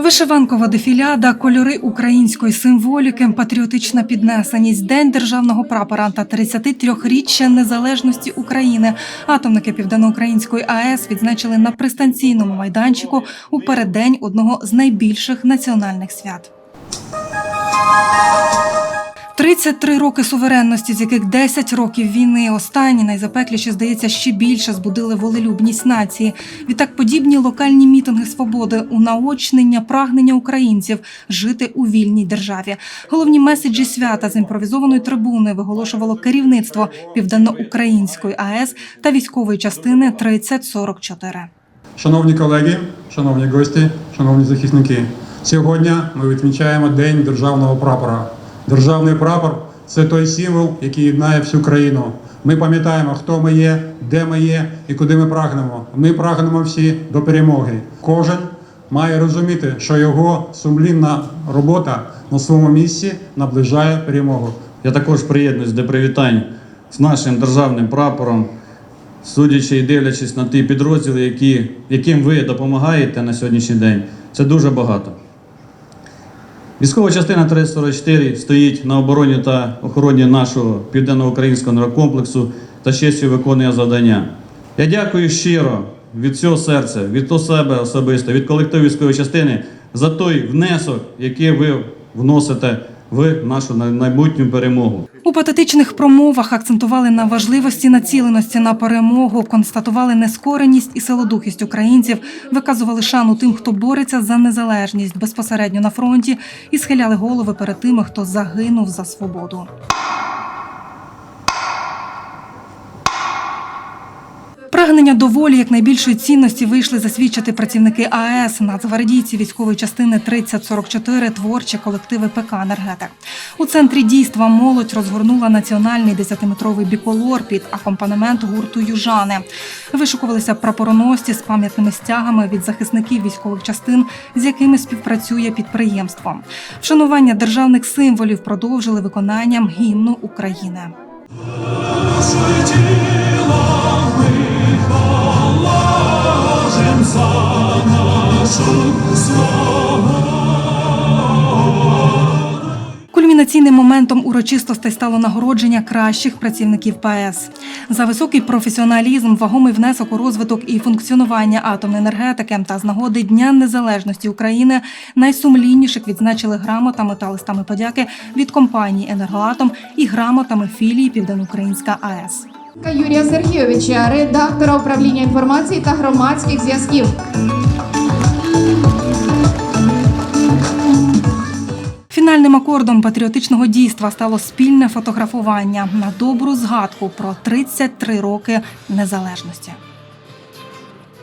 Вишиванкова дефіляда, кольори української символіки, патріотична піднесеність, день державного прапора та 33-річчя незалежності України. Атомники Південноукраїнської АЕС відзначили на пристанційному майданчику у переддень одного з найбільших національних свят. 33 роки суверенності, з яких 10 років війни. Останні найзапекліші, здається, ще більше збудили волелюбність нації. Відтак подібні локальні мітинги свободи, унаочнення прагнення українців жити у вільній державі. Головні меседжі свята з імпровізованої трибуни виголошувало керівництво Південноукраїнської АЕС та військової частини 3044. Шановні колеги, шановні гості, шановні захисники, сьогодні ми відмічаємо День державного прапора. Державний прапор це той символ, який єднає всю країну. Ми пам'ятаємо, хто ми є, де ми є і куди ми прагнемо. Ми прагнемо всі до перемоги. Кожен має розуміти, що його сумлінна робота на своєму місці наближає перемогу. Я також приєднуюсь до привітань з нашим державним прапором, судячи і дивлячись на ті підрозділи, які, яким ви допомагаєте на сьогоднішній день. Це дуже багато. Військова частина 344 стоїть на обороні та охороні нашого південноукраїнського нерокомплексу, та честю виконує завдання. Я дякую щиро від всього серця, від себе особисто, від колективу військової частини за той внесок, який ви вносите в нашу майбутню перемогу. У патетичних промовах акцентували на важливості націленості на перемогу, констатували нескореність і силодухість українців, виказували шану тим, хто бореться за незалежність безпосередньо на фронті, і схиляли голови перед тими, хто загинув за свободу. Прагнення до волі як найбільшої цінності вийшли засвідчити працівники АЕС, нацгвардійці військової частини 3044, творчі колективи ПК «Енергетик». У центрі дійства молодь розгорнула національний 10-метровий біколор під акомпанемент гурту Южани. Вишукувалися прапороносці з пам'ятними стягами від захисників військових частин, з якими співпрацює підприємство. Вшанування державних символів продовжили виконанням гімну України. Кульмінаційним моментом урочистостей стало нагородження кращих працівників ПАЕС за високий професіоналізм, вагомий внесок у розвиток і функціонування атомної енергетики та з нагоди Дня Незалежності України найсумлінніших відзначили грамотами та листами подяки від компанії Енергоатом і грамотами філії Південноукраїнська АЕС. Юрія Сергійовича, редактора управління інформації та громадських зв'язків. Фінальним акордом патріотичного дійства стало спільне фотографування на добру згадку про 33 роки незалежності.